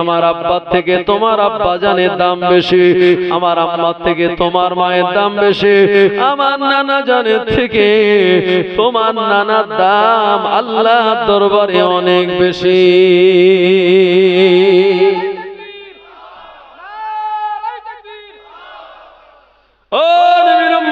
আমার আব্বার থেকে তোমার আব্বা জানের দাম বেশি, আমার আম্মার থেকে তোমার মায়ের দাম বেশি, আমার নানা জানের থেকে তোমার নানার দাম আল্লাহ দরবারে অনেক বেশি ও নবীর উম্মাত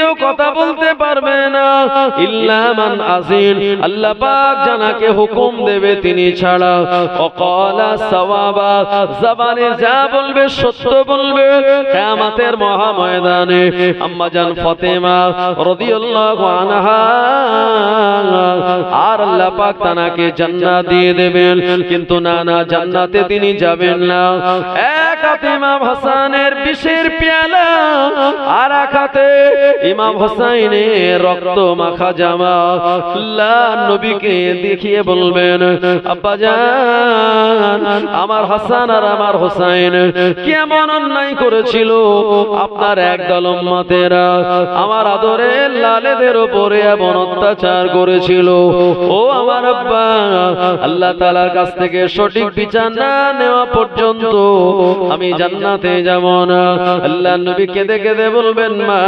কেউ কথা বলতে পারবে না। ইল্লা মান আজিন আল্লাহ পাক জানাকে হুকুম দেবে তিনি ছাড়া। অকালা সওয়াবা। জবানে যা বলবে, সত্য বলবে। কিয়ামতের মহা ময়দানে আম্মা জান ফাতেমা রাদিয়াল্লাহু আনহা আর আল্লাহ পাক তানাকে জান্নাত দিয়ে দেবেন। কিন্তু না না, জান্নাতে তিনি যাবেন না। এক হাতে ইমাম হাসানের বিষের পেয়ালা, আর এক হাতে ইমাম হোসাইনের রক্ত মাখা জামা। আল্লাহ নবীকে দেখিয়ে বলবেন, আব্বা জান, আমার হাসান আর আমার হোসাইন কেমন অন্যায় করেছিল? আপনার একদল উম্মতেরা আমার আদরের লালেদের উপরে এমন অত্যাচার করেছিল। ও আমার আব্বা, আল্লাহ তাআলার কাছ থেকে সঠিক বিচার না নেওয়া পর্যন্ত আমি জান্নাতে যাব না। আল্লাহ নবী কেঁদে কেঁদে বলবেন, মা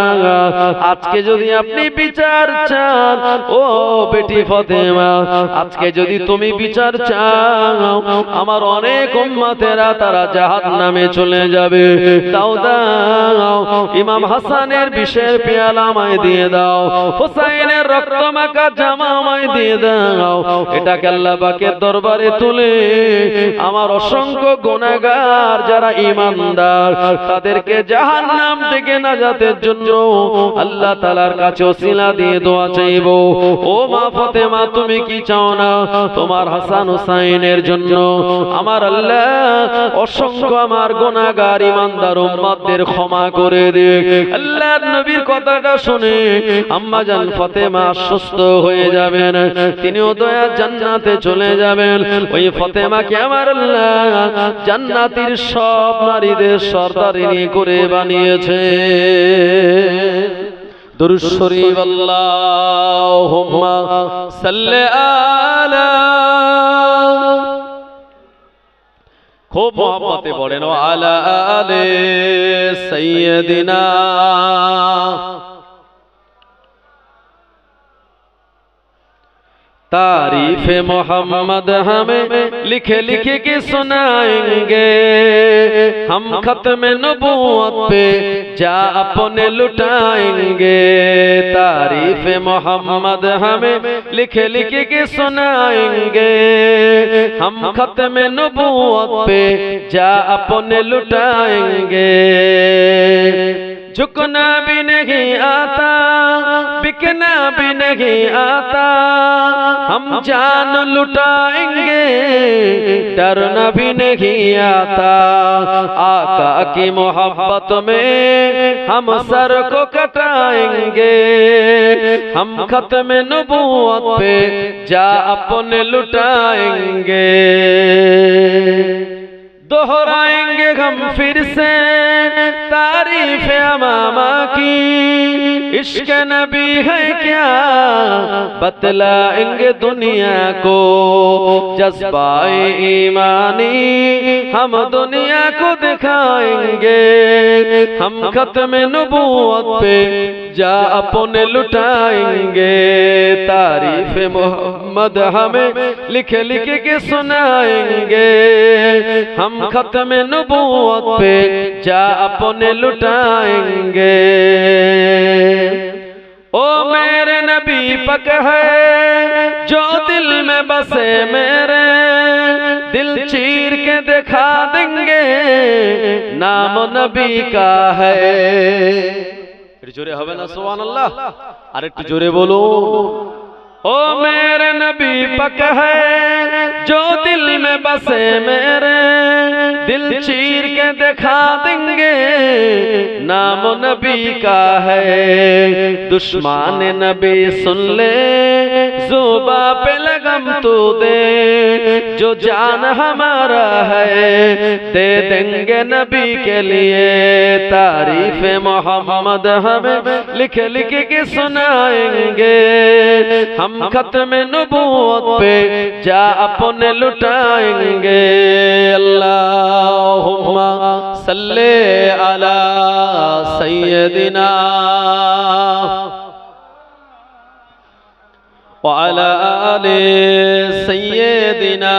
আজকে যদি আপনি বিচার চান, ও বেটি ফতেমা, আজকে যদি তুমি বিচার চাও, আমার অনেক উম্মতেরা তারা জাহান নামে চলে যাবে। দাও দাও, ইমাম হাসানের বিষের পেয়ালা আমায় দিয়ে দাও, হোসাইনের রক্ত মাখা জামা আমায় দিয়ে দাও, এটাকে আল্লাহ পাকের দরবারে তুলে, আমার অসংখ্য গুনাহগার যারা ইমানদার তাদেরকে জাহান্নাম থেকে নাজাতের জন্য আল্লাহ তাআলার কাছে ওসিলা দিয়ে দোয়া চাইব। ও মা ফতেমা, তুমি কি চাও না? তোমার হাসান হুসাইনের জন্য আমার আল্লাহ অসংখ্য আমার গুনাহগার ইমানদার উম্মতদের ক্ষমা করে দে। আল্লাহ নবীর কথাটা শুনে আম্মা জান ফাতেমা সুস্থ হয়ে যাবেন। তিনিও দয়া জান্নাতে চলে যাবেন। ওই ফাতেমাকে আমার আল্লাহ জান্নাতের সব নারীদের সর্দারিনী করে বানিয়েছে। দুরুদ শরীফ আল্লাহুম্মা সাল্লি আলা খুব মোহাম্মতে পড়েন ও আলা تعریف محمد ہمیں لکھے لکھے کے سنائیں گے۔ ہم ختم نبوت پہ جا اپنے لٹائیں گے۔ تعریف محمد ہمیں لکھے لکھے کے سنائیں گے۔ ہم ختم نبوت پہ جا اپنے لٹائیں گے۔ جھکنا بھی نہیں آتا، بکنا بھی نہیں آتا۔ ہم جان لٹائیں گے، ڈرنا بھی نہیں آتا۔ آقا کی محبت میں ہم سر کو کٹائیں گے۔ ہم ختم نبوت پہ جا اپنے لٹائیں گے۔ دہرائیں گے ہم پھر سے۔ عشق نبی है क्या बतलाएंगे दुनिया को जज्बाए ईमानी हम दुनिया को दिखाएंगे हम खत्म नबूवत पे जा अपने लुटाएंगे तारीफ मोहम्मद हमें लिख लिख के सुनाएंगे हम खत्म नबूवत पे जा अपने लुटाएंगे او میرے نبی پک ہے، جو دل میں بسے میرے، دل چیر کے دکھا دیں گے، نام نبی کا ہے۔ جورے ہوئے نا سوان اللہ۔ ارے جورے بولو۔ او میرے نبی پک ہے، جو دل میں بسے میرے، دل چیر کے دکھا دیں گے، نام نبی کا ہے دشمان نبی سن لے۔ زباں پہ لگم تو دے، جو جان ہمارا ہے، دے دیں گے نبی کے لیے۔ تعریف محمد ہمیں لکھ لکھ کے سنائیں گے۔ ہم ختم نبوت پہ جا اپنے لٹائیں گے۔ اللہم صلی علی سیدنا وعلى آل سيدنا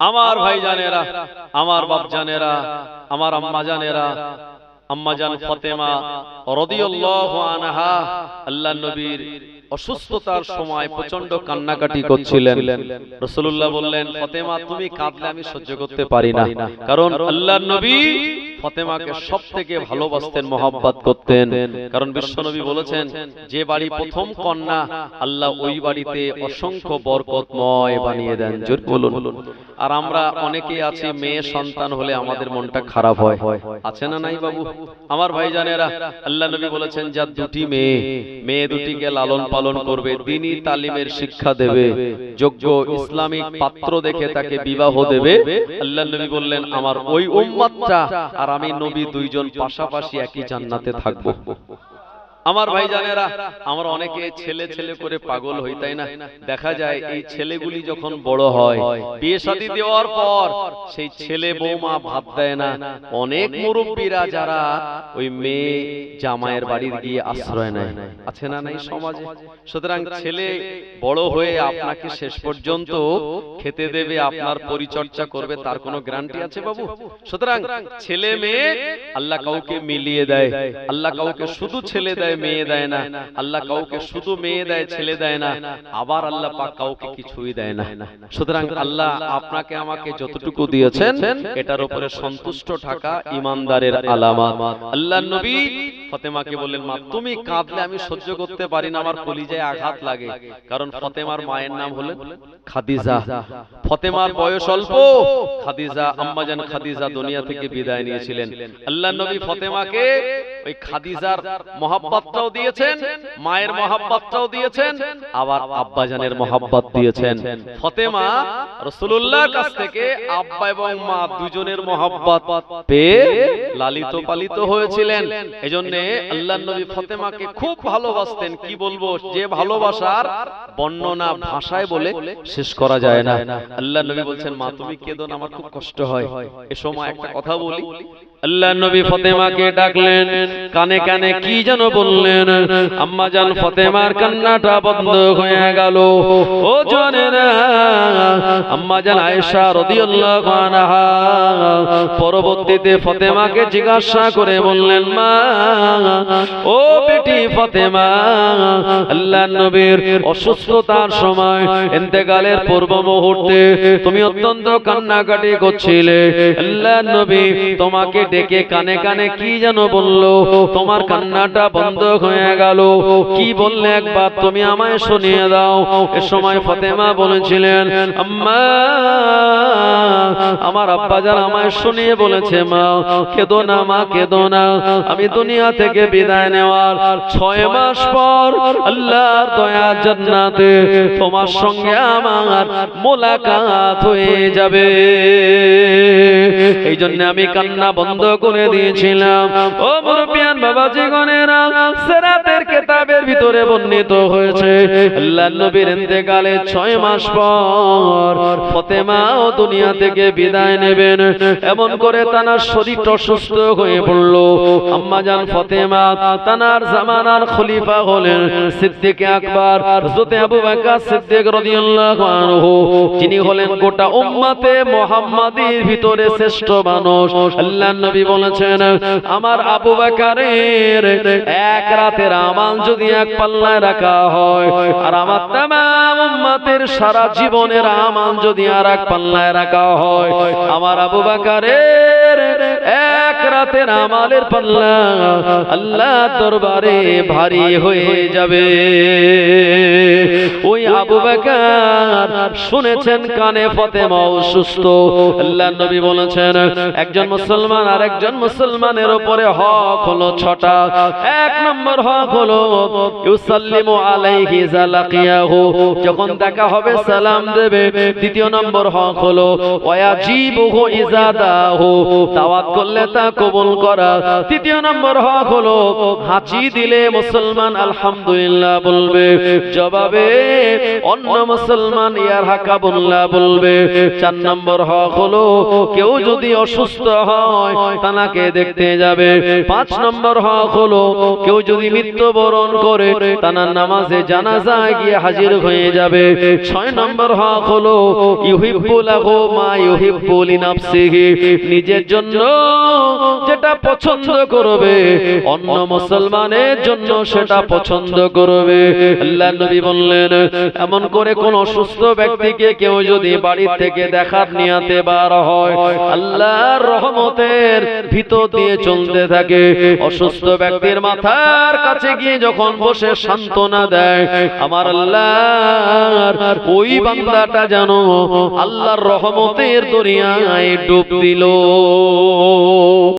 আমার ভাই জানেরা আমার বাপ জানেরা আমার আম্মা জানেরা আম্মা জান ফতেমা রাদিয়াল্লাহু আনহা আল্লাহ নবীর অসুস্থতার সময় প্রচন্ড কান্নাকাটি করছিলেন রাসূলুল্লাহ বললেন ফতেমা তুমি কাঁদলে আমি সহ্য করতে পারি না কারণ আল্লাহ নবী ফতেমাকে সব থেকে ভালোবাসতেন মহাব্বাত করতেন। কারণ বিশ্বনবী বলেছেন যে বাড়ি প্রথম কন্যা আল্লাহ ওই বাড়িতে অসংখ্য বরকতময় বানিয়ে দেন। জোর বলুন। আর আমরা অনেকেই আছি মেয়ে সন্তান হলে আমাদের মনটা খারাপ হয়। আছে না নাই বাবু? আমার ভাইজানেরা আল্লাহ নবী বলেছেন যার দুটি মেয়ে মেয়ে দুটিকে লালন পালন করবে দিনই তালিমের শিক্ষা দেবে। যোগ্য ইসলামিক পাত্র দেখে তাকে বিবাহ দেবে আল্লাহ নবী বললেন আমার ওই উম্মাতটা আর আমি নবী দুইজন পাশাপাশি একই জান্নাতে থাকব। আমার ভাই জানেরা আমরা অনেকে ছেলে ছেলে করে পাগল হই তাই না? দেখা যায় এই ছেলেগুলি যখন বড় হয় বিয়ে শাদী দেওয়ার পর সেই ছেলে বৌমা ভাত দেয় না। অনেক মুরব্বীরা যারা ওই মেয়ে জামাইয়ের বাড়ির গিয়ে আশ্রয় নেয়। আছে না নাই সমাজে? সুতরাং ছেলে বড় হয়ে আপনাকে শেষ পর্যন্ত খেতে দেবে আপনার পরিচর্যা করবে তার কোনো গ্যারান্টি আছে বাবু? সুতরাং ছেলে মেয়ে আল্লাহ কাউকে মিলিয়ে দেয় আল্লাহ কাউকে শুধু ছেলে দেয় মেয়ে দেয় না। আল্লাহ কাউকে শুধু মেয়ে দেয়, ছেলে দেয় না। আবার আল্লাহ পাক কাউকে কিছুই দেয় না। সুতরাং আল্লাহ আপনাকে আমাকে যতটুকু দিয়েছেন, এটার উপরে সন্তুষ্ট থাকা ইমানদারের আলামত। আল্লাহ নবী ফতেমাকে বললেন, মা, তুমি কাঁদলে আমি সহ্য করতে পারি না, আমার কলিজায় আঘাত লাগে। কারণ ফতেমার মায়ের নাম হলেন খাদিজা। ফতেমার বয়স অল্প। খাদিজা, আম্মাজান খাদিজা দুনিয়া থেকে বিদায় নিয়েছিলেন। আল্লাহ নবী ফতেমাকে ওই খাদিজার মহাব্বতটাও দিয়েছেন মায়ের মহাব্বতটাও দিয়েছেন আবার আব্বাজানের মহাব্বত দিয়েছেন। ফতেমা রাসূলুল্লাহর কাছ থেকে আব্বা এবং মা দুজনের মহাব্বত পেয়ে লালিত পালিত হয়েছিলেন। এজন্য আল্লাহ নবী ফতেমাকে খুব ভালোবাসতেন কি বলব? যে ভালোবাসার বর্ণনা ভাষায় বলে শেষ করা যায় না। আল্লাহ নবী বলছেন মা তুমি কেঁদো না আমার খুব কষ্ট হয়। এ সময় একটা কথা বলি। আল্লাহ নবী ফতেমাকে ডাকলেন। কানে কানে কি যেন বললেন? আম্মা জান ফতেমার কান্নাটা বন্ধ হয়ে গেল। ও জনেরা আম্মা জান আয়েশা রাদিয়াল্লাহু আনহা পরবর্তীতে ফতেমাকে জিজ্ঞাসা করে বললেন, মা, ও বেটি ফতেমা আল্লাহ নবীর অসুস্থতার সময় ইন্তেকালের পূর্ব মুহূর্তে তুমি অত্যন্ত কান্নাকাটি করছিলে। আল্লাহ নবী তোমাকে ডেকে কানে কানে কি যেন বলল? তোমার কান্নাটা বন্ধ হয়ে গেল। কি বললে একবার তুমি আমায় শুনিয়ে দাও। এ সময় ফতেমা বলেছিলেন, আম্মা, আমার আব্বা যান আমায় শুনিয়ে বলেছে, মা, কেদো না, মা, কেদো না। আমি দুনিয়া থেকে বিদায় নেওয়ার ছয় মাস পর আল্লাহর দয়া জান্নাতে তোমার সঙ্গে আমার মোলাকাত হয়ে যাবে। এই জন্য আমি কান্না বন্ধ করে দিয়েছিলাম। ও মুরব্বিয়ান বাবাজি গণেরা সেরাতের কেতাবের ভিতরে বর্ণিত হয়েছে। আল্লাহ নবীর ইন্তেকালে ছয় মাস পর ফতেমা ও দুনিয়া থেকে বিদায় নেবেন। এমন করে তানার শরীরটা অসুস্থ হয়ে পড়ল। আম্মা জান ফতেমা তানার জামানার খলিফা হলেন সিদ্দিক আকবর, হযরত আবু বকর সিদ্দিক রাদিয়াল্লাহু আনহু। যিনি হলেন গোটা উম্মতে মুহাম্মাদীর ভিতরে শ্রেষ্ঠ মানুষ। আল্লাহর নবী বলেছেন, আমার আবু বকরের এক রাতের আমাল যদি এক পাল্লায় রাখা হয়, আর আমার তামাম উম্মাতের সারা জীবনের আমাল যদি আর এক পাল্লায় রাখা হয়, আমার আবু বাকারের এক রাতের আমালের পাল্লা আল্লাহ দরবারে ভারী হয়ে যাবে। ওই আবু বকর শুনেছেন কানে ফতেমা অসুস্থ। আল্লাহ নবী বলেছেন, একজন মুসলমান আর একজন মুসলমানের উপরে হক হলো ছটা। এক নম্বর হক হলো ইউসাল্লিমু আলাইহি জালাকিয়াহু, যখন দেখা হবে সালাম দেবে। দ্বিতীয় নম্বর হক হলো ওয়াজিবুহু ইজাদাহু দাওয়াত করলে তা কবুল করা। তৃতীয় নম্বর হক হলো, হাঁচি দিলে মুসলমান আলহামদুলিল্লাহ বলবে। জবাবে, অন্য মুসলমান ইয়ার হাকা বললা বলবে। চার নম্বর হক হলো, কেউ যদি অসুস্থ হয় তানাকে দেখতে যাবে। পাঁচ নম্বর হক হলো, কেউ যদি মৃত্যুবরণ করে তানার নামাজে জানাজায় গিয়ে হাজির হয়ে যাবে। ছয় নম্বর হক হলো, ইউহিব্বুলাহু মা ইউহিব্বু লিনাফসিহি নিজের জন্য যেটা পছন্দ করবে, অন্য মুসলমানের জন্য সেটা পছন্দ করবে। আল্লাহ নবী বললেন, এমন করে কোন অসুস্থ ব্যক্তিকে কেউ যদি বাড়ি থেকে দেখার নিয়াতে বার হয়, আল্লাহর রহমতের ভিতর দিয়ে চলতে থাকে। অসুস্থ ব্যক্তির মাথার কাছে গিয়ে যখন বসে সান্ত্বনা দেয়, আমার আল্লাহর ওই বান্দাটা জানো আল্লাহর রহমতের দরিয়ায় ডুব দিল।